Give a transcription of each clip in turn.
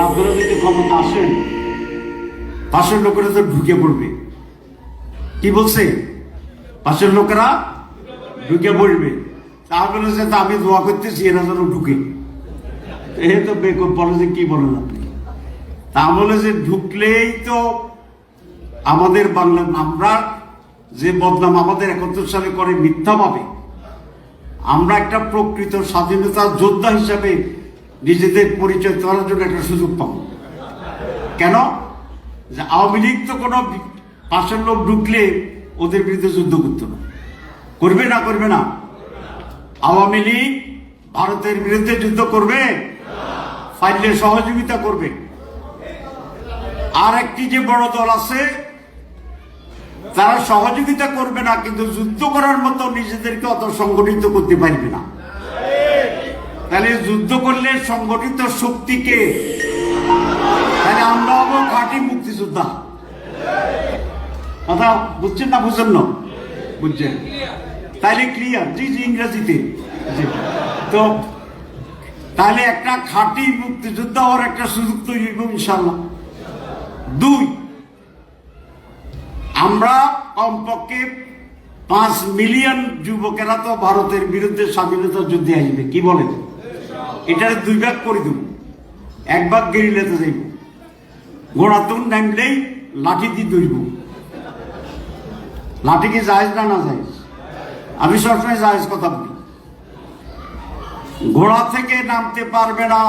আপনারা যদি ক্ষমতা আসেন, পাশের লোকেরা তো ঢুকে পড়বে। কি বলছে? পাশের লোকেরা ঢুকে পড়বে। বলেছে তা আমি দোয়া করতেছি, এরা যেন ঢুকে। এ তো বলে যে কি বলেন আপনি? তা বলে যে ঢুকলেই তো আমাদের বাংলা আমরা যে বদনাম আমাদের একাত্তর সালে করে মিথ্যা পাবে আমরা একটা প্রকৃত স্বাধীনতা যোদ্ধা হিসাবে নিজেদের পরিচয় করার জন্য একটা সুযোগ পাবো কেন? যে আওয়ামী লীগ তো কোনো পাশের লোক ঢুকলে ওদের বিরুদ্ধে যুদ্ধ করতো না। করবে না করবে না। আওয়ামী লীগ ভারতের বিরুদ্ধে যুদ্ধ করবে, ফাইলে সহযোগিতা করবে। আর একটি যে বড় দল আছে, তারা সহযোগিতা করবে না, কিন্তু যুদ্ধ করার মতো নিজেদেরকে অত সংগঠিত করতে পারবে না। তাহলে যুদ্ধ করলে সংগঠিত শক্তিকে তাহলে আমরা হব খাঁটি মুক্তিযোদ্ধা। কথা বুঝছেন না বুঝছেন না? বুঝছেন? তাহলে ক্লিয়ার জি জি, ইংরেজিতে। তো তাহলে একটা খাঁটি মুক্তিযোদ্ধা হওয়ার একটা সুযোগ তৈরি হইব ইনশাল্লাহ দুই, আমরা কমপক্ষে পাঁচ মিলিয়ন যুবকেরা তো ভারতের বিরুদ্ধে স্বাধীনতা যুদ্ধে আসবে, কি বলেন? এটার দুই ভাগ করে দেব। এক ভাগ গেরিলাতে যাইব। ঘোড়াতুন নামলেই লাঠি দিয়ে দৌড়ব লাঠি কি জায়েজ না না জায়েজ? আমি সবসময় জায়েজ কথা বলি। ঘোড়া থেকে নামতে পারবে না।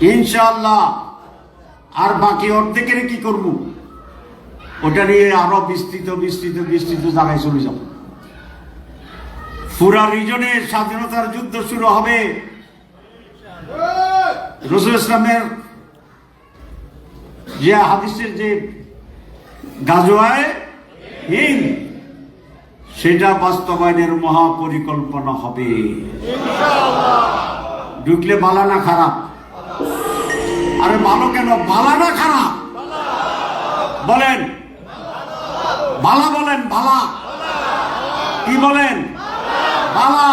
ইনশাল্লাহ আর বাকি অর্ধেকের কি করব? ওটা নিয়ে আরও বিস্তৃত বিস্তৃত বিস্তৃত জায়গায় চলে যাব। পুরা রিজনে স্বাধীনতার যুদ্ধ শুরু হবে। রসুল ইসলামের যে হাদিসের যে গাজোয়ায় সেটা বাস্তবায়নের মহাপরিকল্পনা হবে। ঢুকলে বালা না খারাপ? আরে ভালো কেন? বালা না খারাপ? বলেন। বালা বলেন, বালা। কি বলেন? বালা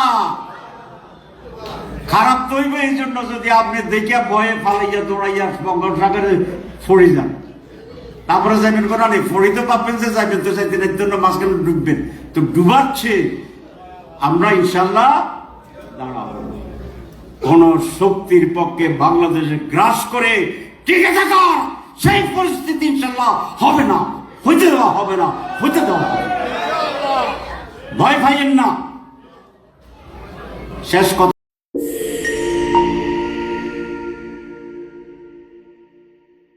খারাপ তৈবে এই জন্য যদি আপনি দেখিয়া ভয়ে ফালাইয়া দৌড়াইয়া বঙ্গোপসাগরে ফড়ি যান। তারপরে যাবেন কোন নেই ফড়িতে পাবেন যে যাবেন তো সেই দিনের জন্য মাঝখানে ডুববেন। তো ডুবাচ্ছে। আমরা ইনশাল্লাহ দাঁড়াবো। কোন শক্তির পক্ষে বাংলাদেশে গ্রাস করে টিকে থাকার সেই পরিস্থিতি ইনশাল্লাহ হবে না। হইতে দেওয়া হবে না, হইতে দেওয়া ভয় পাইয়েন না। শেষ কথা